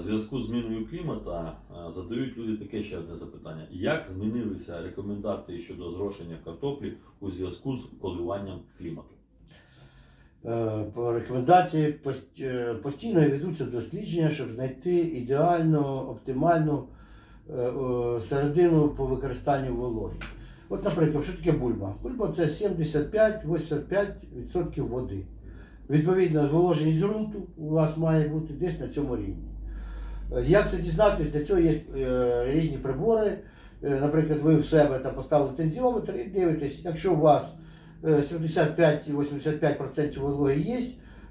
В зв'язку з зміною клімату е, задають люди таке ще одне запитання: як змінилися рекомендації щодо зрошення картоплі у зв'язку з коливанням клімату? Е, рекомендації е, постійно ведуться дослідження, щоб знайти ідеальну, оптимальну е, середину по використанню вологи. От, наприклад, що таке бульба? Бульба це 75-85% води. Відповідно, зволоженість ґрунту у вас має бути десь на цьому рівні. Е, Як це дізнатися? Для цього є е, різні прибори. Е, Наприклад, ви в себе там поставили тензіометр і дивитесь, якщо у вас е, 75-85% вологи є,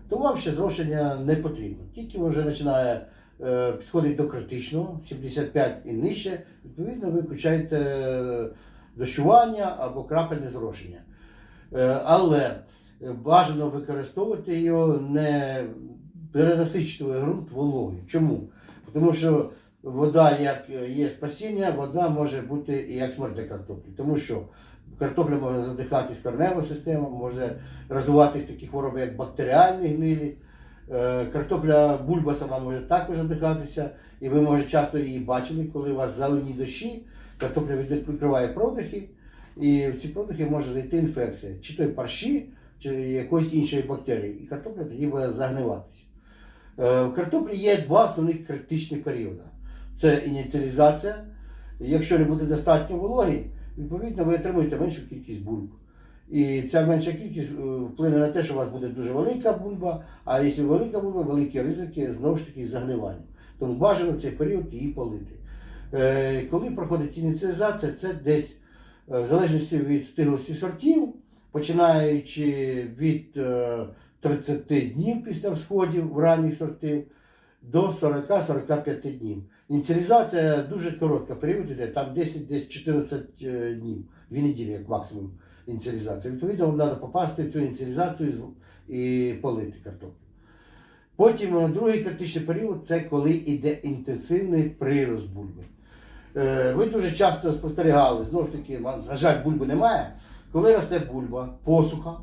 то вам ще зрошення не потрібно. Тільки вже починає підходити до критичного, 75 і нижче, відповідно, ви включаєте дощування або крапельне зрошення. Але бажано використовувати його не перенасичувати ґрунт вологою. Чому? Тому що вода, як є спасіння, вода може бути і як смерть для картоплі. Тому що картопля може задихатись корнева система, може розвиватись такі хвороби, як бактеріальні гнилі. Е, Картопля бульба сама може також задихатися, і ви, може, часто її бачили, коли у вас заливні дощі, картопля відкриває продихи, і в ці продихи може зайти інфекція, чи то парші, чи якоїсь іншої бактерії, і картопля тоді буде загниватися. Е, В картоплі є два основних критичні періоди. Це ініціалізація. Якщо не буде достатньо вологи, відповідно ви отримуєте меншу кількість бульб. І ця менша кількість е, вплине на те, що у вас буде дуже велика бульба, а якщо велика бульба, великі ризики знову ж таки загнивання. Тому бажано в цей період її полити. Е, Коли проходить ініціалізація, це десь в залежності від стиглості сортів, починаючи від 30 днів після всходів в ранніх сортів до 40-45 днів. Ініціалізація дуже коротка період іде, там 10 десь 14 е, днів, дві неділі як максимум ініціалізація. Відповідно, вам треба попасти в цю ініціалізацію і полити картоплю. Потім е, другий критичний період це коли йде інтенсивний прирост бульби. Е, Ви дуже часто спостерігали, знову ж таки, на жаль, бульби немає. Коли росте бульба, посуха,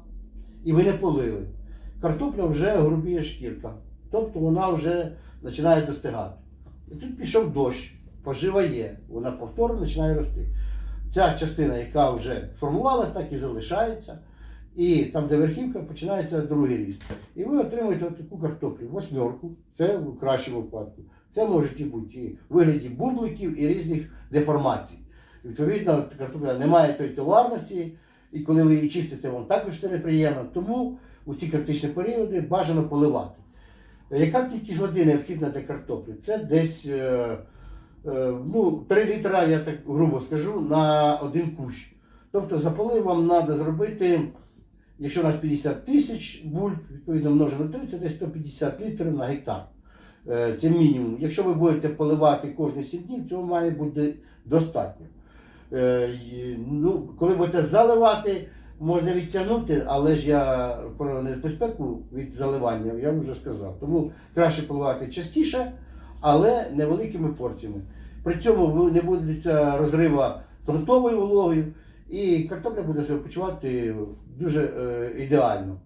і ви не полили, картопля вже грубіє шкірка. Тобто вона вже починає достигати. І тут пішов дощ, пожива є, вона повторно починає рости. Ця частина, яка вже формувалася, так і залишається. І там, де верхівка, починається другий ріст. І ви отримуєте от таку картоплю, восьмерку, це в кращому випадку. Це можуть бути і в вигляді бубликів і різних деформацій. Відповідно, картопля не має тої товарності, і коли ви її чистите, вам також це неприємно. Тому у ці критичні періоди бажано поливати. Яка кількість води необхідна для картоплі? Це десь е, е, ну, 3 літра, я так грубо скажу, на один кущ. Тобто за полив вам треба зробити, якщо у нас 50 тисяч бульб, відповідно множимо на 3, це десь 150 літрів на гектар. Е, Це мінімум. Якщо ви будете поливати кожні 7 днів, цього має бути достатньо. Е, Ну, коли будете заливати, можна відтягнути, але ж я про небезпеку від заливання я вам вже сказав. Тому краще поливати частіше, але невеликими порціями. При цьому не буде розрива ґрунтовою вологою, і картопля буде себе почувати дуже е, ідеально.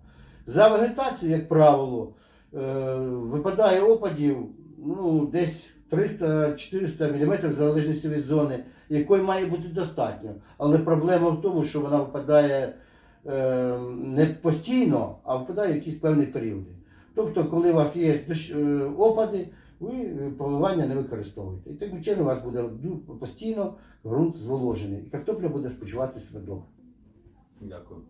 За вегетацію, як правило, е, випадає опадів ну, десь 300-400 мм в залежності від зони, якої має бути достатньо. Але проблема в тому, що вона випадає е, не постійно, а випадає в якісь певні періоди. Тобто, коли у вас є е, опади, ви поливання не використовуєте. І таким чином у вас буде постійно ґрунт зволожений, і картопля буде спочивати себе добре. Дякую.